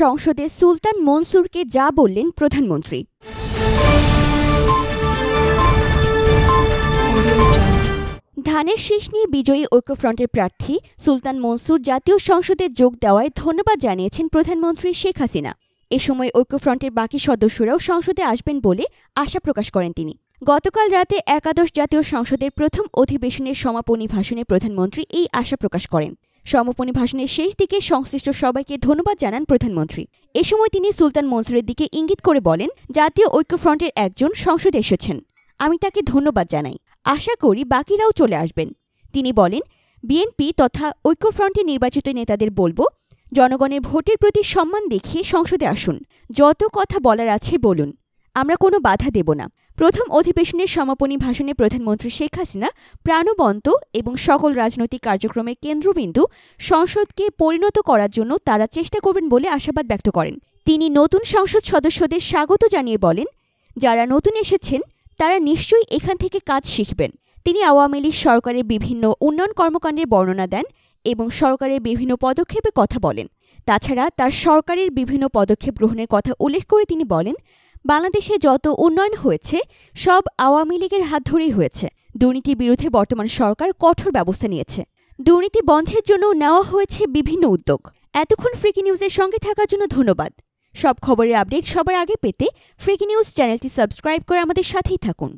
সংসদে সুলতান মনসুরকে যা বললেন প্রধানমন্ত্রী। ধানের শীষ নিয়ে বিজয়ী ঐক্যফ্রন্টের প্রার্থী সুলতান মনসুর জাতীয় সংসদে যোগ দেওয়ায় ধন্যবাদ জানিয়েছেন প্রধানমন্ত্রী শেখ হাসিনা। এ সময় ঐক্যফ্রন্টের বাকি সদস্যরাও সংসদে আসবেন বলে আশা প্রকাশ করেন তিনি। গতকাল রাতে একাদশ জাতীয় সংসদের প্রথম অধিবেশনের সমাপনী ভাষণে প্রধানমন্ত্রী এই আশা প্রকাশ করেন। সমাপনী ভাষণের শেষ দিকে সংশ্লিষ্ট সবাইকে ধন্যবাদ জানান প্রধানমন্ত্রী। এ সময় তিনি সুলতান মনসুরের দিকে ইঙ্গিত করে বলেন, জাতীয় ঐক্যফ্রন্টের একজন সংসদে এসেছেন। আমি তাকে ধন্যবাদ জানাই। আশা করি বাকিরাও চলে আসবেন। তিনি বলেন, বিএনপি তথা ঐক্যফ্রন্টের নির্বাচিত নেতাদের বলব, জনগণের ভোটের প্রতি সম্মান দেখিয়ে সংসদে আসুন। যত কথা বলার আছে বলুন। আমরা কোনো বাধা দেব না। প্রথম অধিবেশনের সমাপনী ভাষণে প্রধানমন্ত্রী শেখ হাসিনা প্রাণবন্ত এবং সকল রাজনৈতিক কার্যক্রমের কেন্দ্রবিন্দু সংসদকে পরিণত করার জন্য তারা চেষ্টা করবেন বলে আশাবাদ ব্যক্ত করেন। তিনি নতুন সংসদ সদস্যদের স্বাগত জানিয়ে বলেন, যারা নতুন এসেছেন, তারা নিশ্চয়ই এখান থেকে কাজ শিখবেন। তিনি আওয়ামী লীগ সরকারের বিভিন্ন উন্নয়ন কর্মকাণ্ডের বর্ণনা দেন এবং সরকারের বিভিন্ন পদক্ষেপের কথা বলেন। তাছাড়া তার সরকারের বিভিন্ন পদক্ষেপ গ্রহণের কথা উল্লেখ করে তিনি বলেন বাংলাদেশে যত উন্নয়ন হয়েছে, সব আওয়ামী লীগের হাত ধরেই হয়েছে। দুর্নীতির বিরুদ্ধে বর্তমান সরকার কঠোর ব্যবস্থা নিয়েছে। দুর্নীতি বন্ধের জন্য নেওয়া হয়েছে বিভিন্ন উদ্যোগ। এতক্ষণ ফ্রিকি নিউজের সঙ্গে থাকার জন্য ধন্যবাদ। সব খবরের আপডেট সবার আগে পেতে ফ্রিকি নিউজ চ্যানেলটি সাবস্ক্রাইব করে আমাদের সাথেই থাকুন।